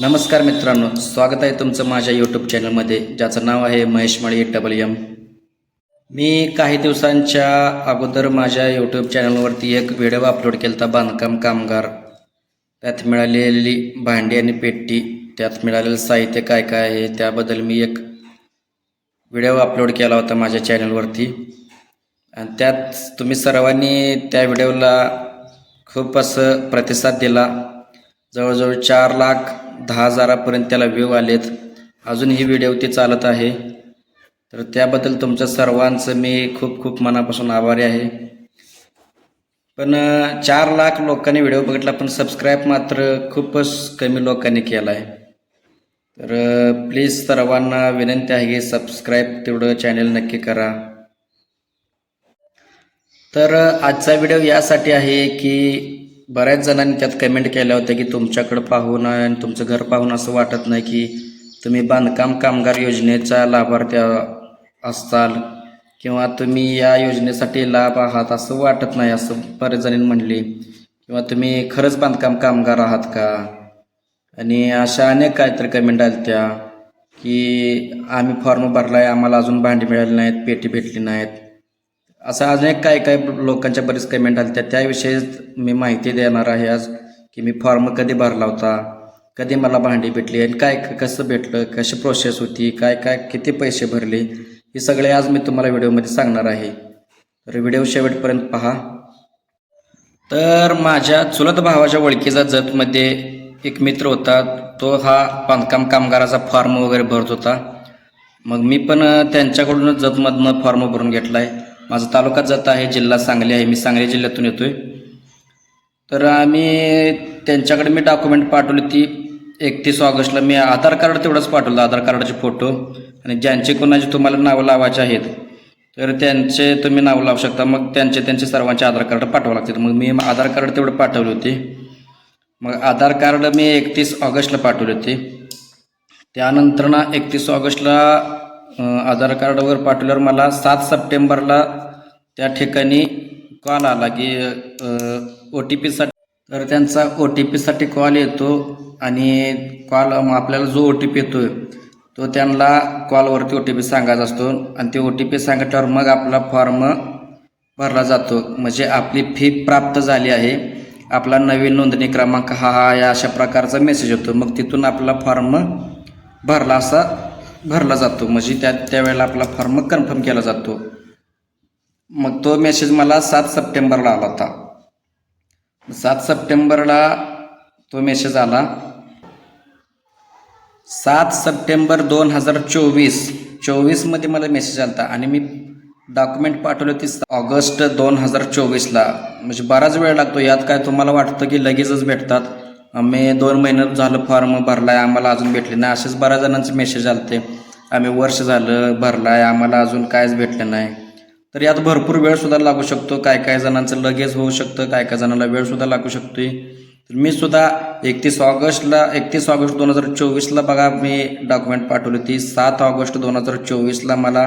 नमस्कार मित्रांनो स्वागत आहे तुमचं माझ्या यूट्यूब चॅनलमध्ये ज्याचं नाव आहे महेश माळी डबल एम मी काही दिवसांच्या अगोदर माझ्या यूट्यूब चॅनलवरती एक व्हिडिओ अपलोड केला होता बांधकाम कामगार. त्यात मिळालेली भांडी आणि पेटी त्यात मिळालेलं साहित्य काय काय आहे त्याबद्दल मी एक व्हिडिओ अपलोड केला होता माझ्या चॅनलवरती आणि त्यात तुम्ही सर्वांनी त्या व्हिडिओला खूप असं प्रतिसाद दिला. जवळजवळ चार लाख दहा हजारापर्यंत त्याला व्ह्यू आलेत. अजून ही व्हिडिओ ते चालत आहे. तर त्याबद्दल तुमच्या सर्वांचं मी खूप खूप मनापासून आभारी आहे. पण चार लाख लोकांनी व्हिडिओ बघितला पण सबस्क्राईब मात्र खूपच कमी लोकांनी केला आहे तर प्लीज सर्वांना विनंती आहे की सबस्क्राईब तेवढं चॅनल नक्की करा. तर आजचा व्हिडिओ यासाठी आहे की बऱ्याच जणांनी त्यात कमेंट केल्या होत्या की तुमच्याकडं पाहून आणि तुमचं घर पाहून असं वाटत नाही की तुम्ही बांधकाम कामगार योजनेचा लाभार्थी असताल किंवा तुम्ही या योजनेसाठी लाभ आहात असं वाटत नाही असं बऱ्याच जणांनी म्हणले. किंवा तुम्ही खरंच बांधकाम कामगार आहात का? आणि अशा अनेक काहीतरी कमेंट आल्या त्या की आम्ही फॉर्म भरला आहे आम्हाला अजून भांडी मिळाली नाहीत पेटी भेटली नाहीत. असं अनेक काही काय लोकांच्या बरेच कमेंट आल्या त्या त्याविषयी मी माहिती देणार आहे आज की मी फॉर्म कधी भरला होता कधी मला भांडी भेटली आणि काय कसं भेटलं कशी प्रोसेस होती काय काय किती पैसे भरले हे सगळे आज मी तुम्हाला व्हिडिओमध्ये सांगणार आहे. तर व्हिडिओ शेवटपर्यंत पहा. तर माझ्या चुलत भावाच्या ओळखीचा जतमध्ये एक मित्र होता तो हा बांधकाम कामगाराचा फॉर्म वगैरे भरत होता. मग मी पण त्यांच्याकडूनच जतमधनं फॉर्म भरून घेतला आहे माझा तालुका जात आहे जिल्हा सांगली आहे. मी सांगली जिल्ह्यातून येतो आहे तर आम्ही त्यांच्याकडे मी डॉक्युमेंट पाठवली ती एकतीस ऑगस्टला. मी आधार कार्ड तेवढंच पाठवलं आधार कार्डाचे फोटो. आणि ज्यांचे कोणाचे तुम्हाला नावं लावायचे आहेत तर त्यांचे तुम्ही नावं लावू शकता. मग त्यांचे त्यांचे सर्वांचे आधार कार्ड पाठवावं लागतील. मग मी आधार कार्ड तेवढं पाठवले होती. मग आधार कार्ड मी एकतीस ऑगस्टला पाठवले होते. त्यानंतर ना एकतीस ऑगस्टला आधार कार्डवर पाठवल्यावर मला सात सप्टेंबरला त्या ठिकाणी कॉल आला की ओ टी पीसाठी तर त्यांचा ओ टी पीसाठी कॉल येतो आणि कॉल आपल्याला जो ओ टी पी येतो तो त्यांना कॉलवरती ओ टी पी सांगायचा असतो. आणि ते ओ टी पी सांगितल्यावर मग आपला फॉर्म भरला जातो. म्हणजे आपली फी प्राप्त झाली आहे. आपला नवीन नोंदणी क्रमांक हा हा या अशा प्रकारचा मेसेज येतो. मग तिथून आपला फॉर्म भरला असा भरला जातो. म्हणजे त्या त्यावेळेला आपला फॉर्म कन्फर्म केला जातो. मग तो मेसेज मला सात सप्टेंबरला आला होता. सात सप्टेंबरला तो मेसेज आला. सात सप्टेंबर दोन हजार चोवीस. चोवीसमध्ये मला मेसेज आला होता आणि मी डॉक्युमेंट पाठवले होती ऑगस्ट दोन हजार चोवीसला म्हणजे बराच वेळ लागतो. यात काय तुम्हाला वाटतं की लगेचच भेटतात? आम्ही दोन महिन्यात झालं फॉर्म भरला आहे आम्हाला अजून भेटले नाही. असेच बऱ्याच जणांचे मेसेज आले ते आम्ही वर्ष झालं भरला आहे आम्हाला अजून कायच भेटलं नाही. तर यात भरपूर वेळसुद्धा लागू शकतो. काय काय जणांचं लगेच होऊ शकतं काय काय जणांना वेळसुद्धा लागू शकतोय. तर मी सुद्धा एकतीस ऑगस्टला एकतीस ऑगस्ट दोन हजार चोवीसला बघा मी डॉक्युमेंट पाठवली होती. सात ऑगस्ट दोन हजार चोवीसला मला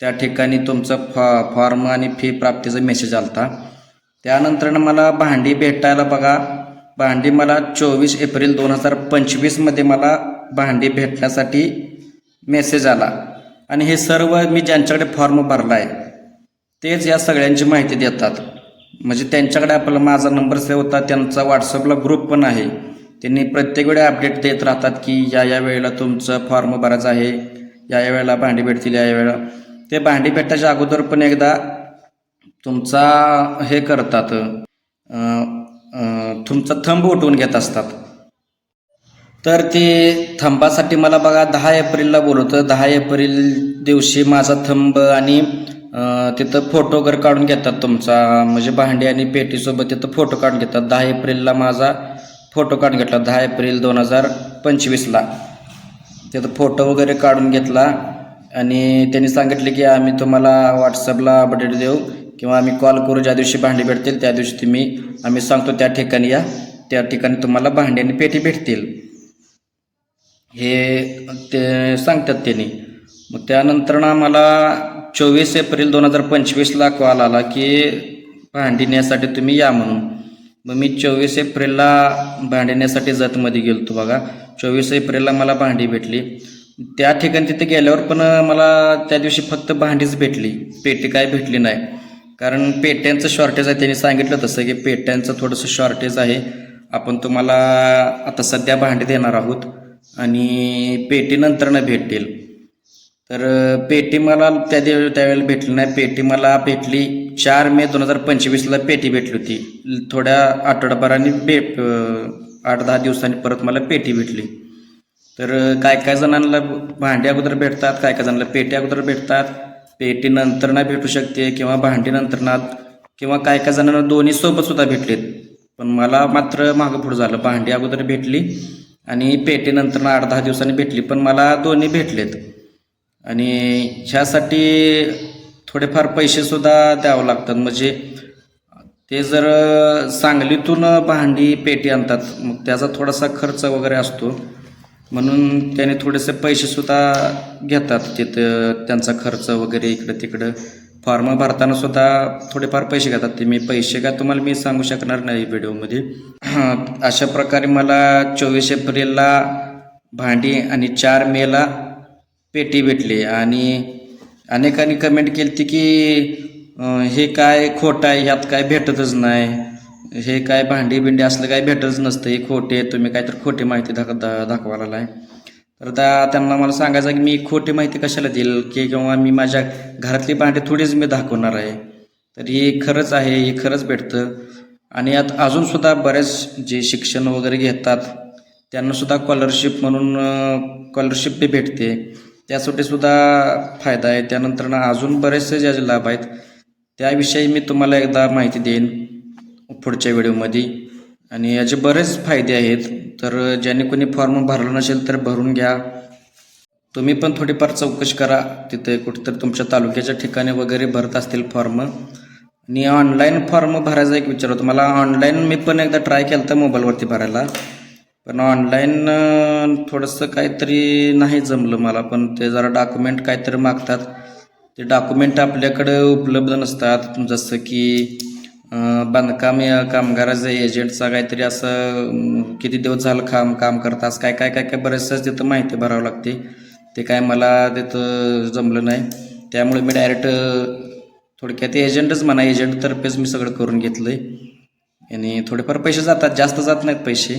त्या ठिकाणी तुमचं फॉ फॉर्म आणि फी प्राप्तीचा मेसेज आला होता त्यानंतर मला भांडी भेटायला बघा भांडी मला चोवीस एप्रिल दोन हजार पंचवीसमध्ये मला भांडी भेटण्यासाठी मेसेज आला. आणि हे सर्व मी ज्यांच्याकडे फॉर्म भरला आहे तेच या सगळ्यांची माहिती देतात. म्हणजे त्यांच्याकडे आपला माझा नंबर सेव्ह होता त्यांचा व्हॉट्सअपला ग्रुप पण आहे. त्यांनी प्रत्येक वेळी अपडेट देत राहतात की या या वेळेला तुमचं फॉर्म भरायचं आहे या या वेळेला भांडी भेटतील या या वेळेला. ते भांडी भेटायच्या अगोदर पण एकदा तुमचा हे करतात तुमचा थंब उठवून घेत असतात. तर ते थंबासाठी मला बघा दहा एप्रिलला बोलवतं. दहा एप्रिल दिवशी माझा थंब आणि तिथं फोटो वगैरे काढून घेतात तुमचा म्हणजे भांडी आणि पेटीसोबत तिथं फोटो काढून घेतात. दहा एप्रिलला माझा फोटो काढून घेतला. दहा एप्रिल दोन हजार पंचवीसला. तिथं फोटो वगैरे काढून घेतला आणि त्यांनी सांगितले की आम्ही तुम्हाला व्हॉट्सअपला अपडेट देऊ. किंवा आम्ही कॉल करू ज्या दिवशी भांडी भेटतील त्या दिवशी तुम्ही आम्ही सांगतो त्या ठिकाणी या. त्या ठिकाणी तुम्हाला भांडी आणि पेटी भेटतील. हे ते सांगतात त्यांनी. मग त्यानंतर ना मला चोवीस एप्रिल दोन हजार पंचवीसला कॉल आला की भांडी नेण्यासाठी तुम्ही या म्हणून. मग मी चोवीस एप्रिलला भांडण्यासाठी जतमध्ये गेलो होतो बघा. चोवीस एप्रिलला मला भांडी भेटली. त्या ठिकाणी तिथे गेल्यावर पण मला त्या दिवशी फक्त भांडीच भेटली. पेटी काय भेटली नाही. कारण पेट्यांचं शॉर्टेज आहे त्यांनी सांगितलं तसं की पेट्यांचं थोडंसं शॉर्टेज आहे. आपण तुम्हाला आता सध्या भांडी देणार आहोत आणि पेटीनंतरनं भेटेल भेटतील. तर पेटी मला त्या दिव त्यावेळेला भेटली नाही. पेटी मला भेटली चार मे दोन हजार पंचवीसला पेटी भेटली होती. थोड्या आठवडाभराने बे आठ दहा दिवसांनी परत मला पेटी भेटली. तर काय काय जणांना भांडी अगोदर भेटतात काय काय जणांना पेटी अगोदर भेटतात पेटी नंतर ना भेटू शकते किंवा भांडी नंतर ना किंवा काय काय जणांना दोन्ही सोबत सुद्धा भेटलेत. पण मला मात्र मागं पुढं झालं. भांडी अगोदर भेटली आणि पेटी नंतर आठ दहा दिवसांनी भेटली. पण मला दोन्ही भेटलेत. आणि ह्यासाठी थोडेफार पैसेसुद्धा द्यावं लागतात. म्हणजे ते जर सांगलीतून भांडी पेटी आणतात मग त्याचा थोडासा खर्च वगैरे असतो. म्हणून त्याने थोडेसे पैसेसुद्धा घेतात. तिथं त्यांचा खर्च वगैरे इकडं तिकडं. फॉर्म भरताना सुद्धा थोडेफार पैसे घेतात. ते मी पैसे का तुम्हाला मी सांगू शकणार नाही व्हिडिओमध्ये. अशा प्रकारे मला चोवीस एप्रिलला भांडी आणि चार मेला पेटी भेटली. आणि अनेकांनी कमेंट केली ती की हे काय खोटं आहे? ह्यात काय भेटतच नाही. हे काय भांडी बिंडी असलं काय भेटच नसतं. हे खोटे तुम्ही काहीतरी खोटी माहिती दाख दा दाखवायला आहे तर त्या त्यांना मला सांगायचं की मी खोटी माहिती कशाला देईल? की किंवा मी माझ्या घरातली भांडी थोडीच मी दाखवणार आहे. तर हे खरंच आहे. हे खरंच भेटतं. आणि यात अजूनसुद्धा बरेच जे शिक्षण वगैरे घेतात त्यांनासुद्धा स्कॉलरशिप म्हणून स्कॉलरशिप बी भेटते. त्यासाठी सुद्धा फायदा आहे. त्यानंतर ना अजून बरेचसे ज्या लाभ आहेत त्याविषयी मी तुम्हाला एकदा माहिती देईन. पुढच्या व्हिडिओमध्ये. आणि याचे बरेच फायदे आहेत. तर ज्याने कोणी फॉर्म भरला नसेल तर भरून घ्या. तुम्ही पण थोडीफार चौकशी करा. तिथे कुठेतरी तुमच्या तालुक्याच्या ठिकाणी वगैरे भरत असतील फॉर्म. आणि ऑनलाईन फॉर्म भरायचा एक विचार होता. मला ऑनलाईन मी पण एकदा ट्राय केलं होतं मोबाईलवरती भरायला. पण ऑनलाईन थोडंसं काहीतरी नाही जमलं मला. पण ते जरा डॉक्युमेंट काहीतरी मागतात. ते डॉक्युमेंट आपल्याकडे उपलब्ध नसतात. जसं की बांधकाम कामगाराचं एजंटचा काहीतरी असं किती दिवस झालं काम काम करतास काय काय काय काय बरेचसं तिथं माहिती भरावं लागते. ते काय मला तिथं जमलं नाही. त्यामुळे मी डायरेक्ट थोडक्यात एजंटच म्हणा एजंटतर्फेच मी सगळं करून घेतलं आहे आणि थोडेफार पैसे जातात जास्त जात नाहीत पैसे.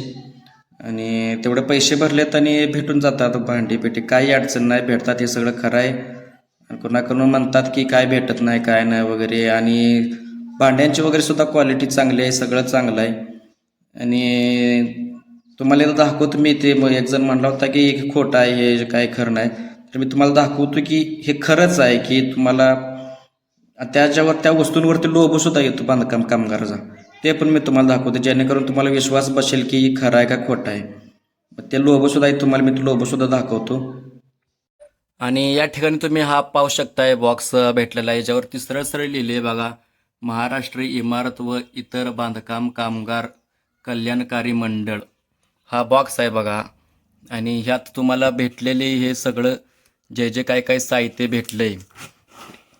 आणि तेवढे पैसे भरलेत आणि भेटून जातात भांडी पेटी. काही अडचण नाही भेटतात हे सगळं खरं आहे. कोणाकडून म्हणतात की काय भेटत नाही काय नाही वगैरे. आणि भांड्यांची वगैरे सुद्धा क्वालिटी चांगली आहे सगळं चांगलं आहे. आणि तुम्हाला एकदा दाखवतो मी ते मग एक जण म्हणला होता की हे खोटं आहे हे काय खरं नाही. तर मी तुम्हाला दाखवतो की हे खरंच आहे की तुम्हाला त्याच्यावर त्या वस्तूंवरती लोभसुद्धा येतो बांधकाम कामगाराचा. ते पण मी तुम्हाला दाखवतो जेणेकरून तुम्हाला विश्वास बसेल की खरं आहे का खोटं आहे. ते लोभसुद्धा आहे तुम्हाला मी लोभसुद्धा दाखवतो. आणि या ठिकाणी तुम्ही हा पाहू शकताय बॉक्स भेटलेला आहे याच्यावरती सरळ सरळ लिहिले बघा. महाराष्ट्र इमारत व इतर बांधकाम कामगार कल्याणकारी मंडळ. हा बॉक्स आहे बघा. आणि ह्यात तुम्हाला भेटलेले हे सगळं जे जे काय काय साहित्य भेटले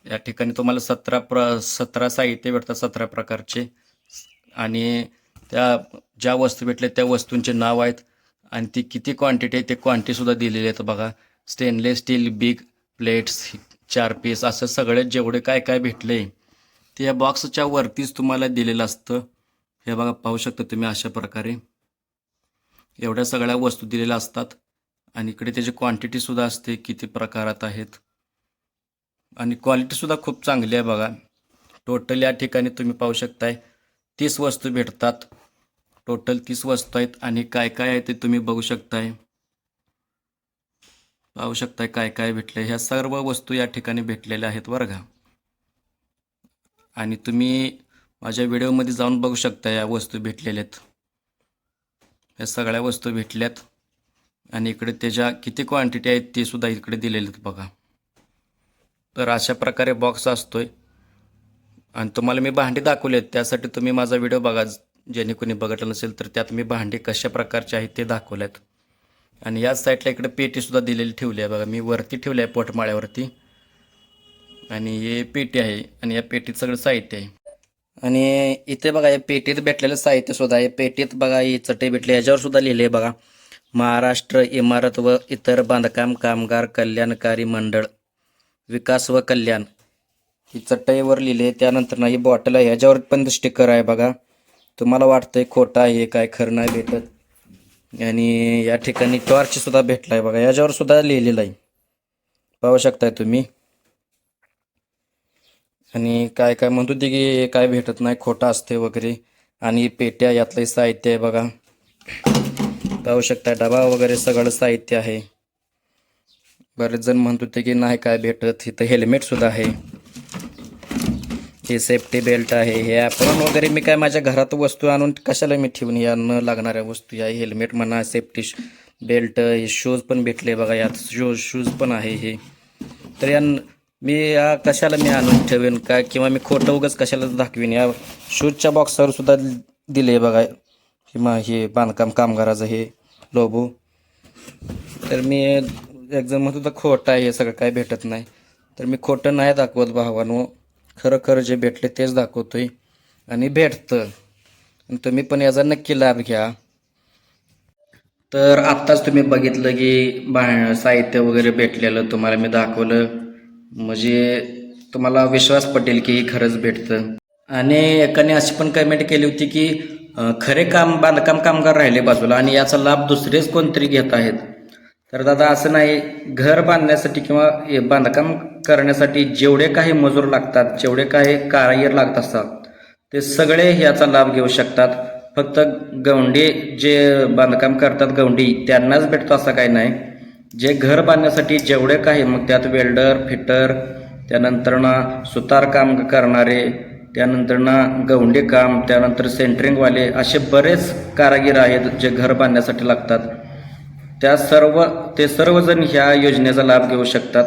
या ठिकाणी तुम्हाला सतरा प्र सतरा साहित्य भेटतात सतरा प्रकारचे. आणि त्या ज्या वस्तू भेटल्या त्या वस्तूंचे नाव आहेत. आणि ती किती क्वांटिटी आहे ते क्वांटिटीसुद्धा दिलेली आहेत बघा. स्टेनलेस स्टील बिग प्लेट्स चार पीस असं सगळे जेवढे काय काय भेटले ते या बॉक्सच्या वरतीच तुम्हाला दिलेलं असतं. हे बघा पाहू शकता तुम्ही अशा प्रकारे. एवढ्या सगळ्या वस्तू दिलेल्या असतात. आणि इकडे त्याची क्वांटिटीसुद्धा असते किती प्रकारात आहेत. आणि क्वालिटीसुद्धा खूप चांगली आहे बघा. टोटल या ठिकाणी तुम्ही पाहू शकताय तीस वस्तू भेटतात. टोटल तीस वस्तू आहेत आणि काय काय आहे ते तुम्ही बघू शकताय. पाहू शकताय काय काय भेटले ह्या सर्व वस्तू या ठिकाणी भेटलेल्या आहेत बरं का. आणि तुम्ही माझ्या व्हिडिओमध्ये जाऊन बघू शकता या वस्तू भेटलेल्या आहेत या सगळ्या वस्तू भेटल्यात. आणि इकडे त्याच्या किती क्वांटिटी आहेत ते सुद्धा इकडे दिलेले आहेत बघा. तर अशा प्रकारे बॉक्स असतो आहे आणि तुम्हाला मी भांडी दाखवले आहेत त्यासाठी तुम्ही माझा व्हिडिओ बघा. ज्याने कोणी बघितलं नसेल तर त्यात मी भांडी कशा प्रकारचे आहेत ते दाखवल्यात. आणि या साईडला इकडे पेटीसुद्धा दिलेली ठेवली आहे बघा. मी वरती ठेवली आहे पोटमाळ्यावरती. आणि हे पेटी आहे आणि या पेटीत सगळं साहित्य आहे. आणि इथे बघा या पेटीत भेटलेलं साहित्य सुद्धा आहे. पेटीत बघा हे चटई भेटली. याच्यावर सुद्धा लिहिले बघा महाराष्ट्र इमारत व इतर बांधकाम कामगार कल्याणकारी मंडळ विकास व कल्याण. ही चटईवर लिहिले त्यानंतर ना ही बॉटल आहे. ह्याच्यावर पण स्टिकर आहे बघा. तुम्हाला वाटतंय खोटं आहे काय खरं नाही भेटत. आणि या ठिकाणी टॉर्च सुद्धा भेटला आहे बघा. याच्यावर सुद्धा लिहिलेलं आहे. पाहू शकताय तुम्ही. आणि काय काय म्हणत होते की हे काय भेटत नाही खोटं असते वगैरे. आणि पेट्या यातलं साहित्य आहे बघा. पाहू शकता डबा वगैरे सगळं साहित्य आहे. बरेच जण म्हणत होते की नाही काय भेटत? इथं हेल्मेट सुद्धा आहे. हे सेफ्टी बेल्ट आहे. हे आपण वगैरे मी काय माझ्या घरात वस्तू आणून कशाला मी ठेवून या न लागणाऱ्या वस्तू या हेल्मेट म्हणा सेफ्टी बेल्ट हे शूज पण भेटले बघा यात शूज शूज पण आहे हे. तर या मी या कशाला मी आणून ठेवेन काय? किंवा मी खोटं उगाच कशाला दाखवीन? या शूजच्या बॉक्सवर सुद्धा दिले बघा. किंवा हे बांधकाम कामगाराचं हे लोबू. तर मी एक म्हणत होता खोटं आहे हे सगळं काय भेटत नाही. तर मी खोटं नाही दाखवत भावानो. खरं खरं जे भेटले तेच दाखवतोय. आणि भेटतं. आणि तुम्ही पण याचा नक्की लाभ घ्या. तर आत्ताच तुम्ही बघितलं की बा साहित्य वगैरे भेटलेलं तुम्हाला मी दाखवलं. म्हणजे तुम्हाला विश्वास पटेल की हे खरंच भेटतं. आणि एकाने अशी पण कमेंट केली होती की खरे काम बांधकाम कामगार राहिले बाजूला आणि याचा लाभ दुसरेच कोणतरी घेत आहेत. तर दादा असं नाही घर बांधण्यासाठी किंवा बांधकाम करण्यासाठी जेवढे काही मजूर लागतात जेवढे काही कारागीर लागत असतात ते सगळे याचा लाभ घेऊ शकतात. फक्त गवंडी जे बांधकाम करतात गवंडी त्यांनाच भेटतो असं काही नाही. जे घर बांधण्यासाठी जेवढे काही मग त्यात वेल्डर फिटर त्यानंतर ना सुतार काम करणारे त्यानंतर ना गवंडी काम त्यानंतर सेंटरिंगवाले असे बरेच कारागीर आहेत जे घर बांधण्यासाठी लागतात. त्या सर्व ते सर्वजण ह्या योजनेचा लाभ घेऊ शकतात.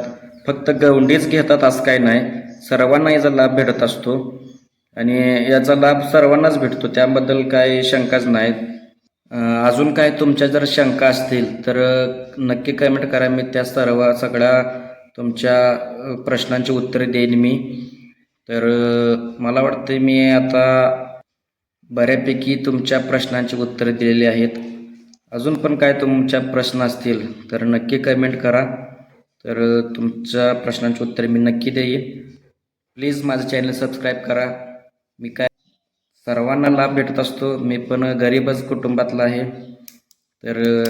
फक्त गवंडीच घेतात असं काही नाही. सर्वांना याचा लाभ भेटत असतो. आणि याचा लाभ सर्वांनाच भेटतो. त्याबद्दल काही शंकाच नाहीत. अजून काय तुमच्या जर शंका असतील तर नक्की कमेंट करा. मी त्या सर्व सगळ्या तुमच्या प्रश्नांची उत्तरे देईन मी. तर मला वाटतं मी आता बऱ्यापैकी तुमच्या प्रश्नांची उत्तरे दिलेली आहेत. अजून पण काय तुमच्या प्रश्न असतील तर नक्की कमेंट करा. तर तुमच्या प्रश्नांची उत्तरे मी नक्की देईन. प्लीज माझं चॅनल सबस्क्राईब करा. मी काय सर्वांना लाभ भेटत असतो. मी पण गरीबच कुटुंबातला आहे. तर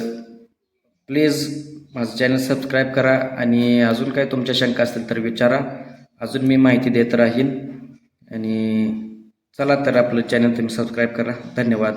प्लीज माझं चॅनल सबस्क्राईब करा आणि अजून काय तुमच्या शंका असतील तर विचारा. अजून मी माहिती देत राहीन. आणि चला तर आपलं चॅनल तुम्ही सबस्क्राईब करा. धन्यवाद.